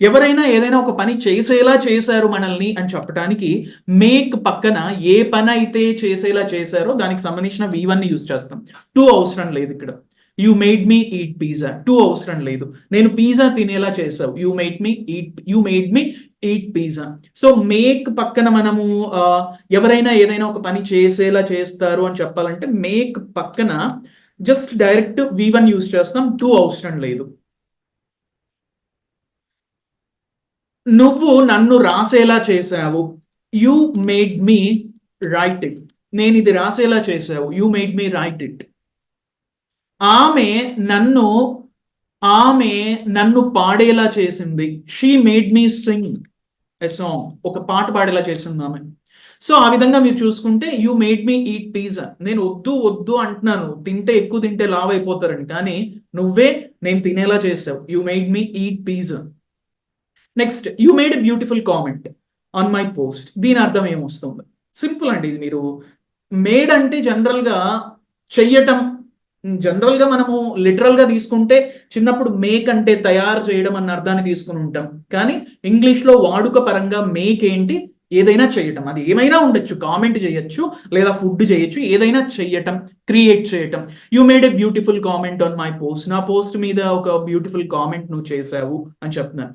ఎవరైనా ఏదైనా ఒక పని చేసేలా చేశారు మనల్ని అని చెప్పడానికి మేక్ పక్కన ఏ పని అయితే చేసేలా చేశారో దానికి సంబంధించిన వి వన్ని యూజ్ చేస్తాం. టూ అవసరం లేదు ఇక్కడ. You made me eat pizza to అవసరం లేదు. నేను పిజ్జా తినేలా చేసావు you made me eat you made me eat pizza so make పక్కన మనము ఎవరైనా ఏదైనా ఒక పని చేసేలా చేస్తారు అని చెప్పాలంటే మేక్ పక్కన just direct V one use చేస్తాం. టూ అవసరం లేదు. నువ్వు నన్ను రాసేలా చేసావు you made me write it నేను ఇది రాసేలా చేసావు you made me write it ఆమె నన్ను ఆమె నన్ను పాడేలా చేసింది. She made me sing a song ఒక పాట పాడేలా చేసింది ఆమె. సో ఆ విధంగా మీరు చూసుకుంటే you made me eat pizza నేను వద్దు వద్దు అంటున్నాను. తింటే ఎక్కువ తింటే లావ్ అయిపోతారని కానీ నువ్వే నేను తినేలా చేసావు you made me eat pizza next you made a beautiful comment on my post దీని అర్థం ఏమొస్తుంది సింపుల్ అండి ఇది మీరు. మేడ్ అంటే జనరల్గా చెయ్యటం. జనరల్గా మనము లిటరల్గా తీసుకుంటే చిన్నప్పుడు మేక్ అంటే తయారు చేయడం అన్న అర్థాన్ని తీసుకుని ఉంటాం. కానీ ఇంగ్లీష్లో వాడుక పరంగా మేక్ ఏంటి? ఏదైనా చేయటం అది ఏమైనా ఉండొచ్చు. కామెంట్ చేయొచ్చు. లేదా ఫుడ్ చేయొచ్చు. ఏదైనా చెయ్యటం. క్రియేట్ చేయటం. You made a beautiful comment on my post నా పోస్ట్ మీద ఒక బ్యూటిఫుల్ కామెంట్ నువ్వు చేసావు అని చెప్తున్నాను.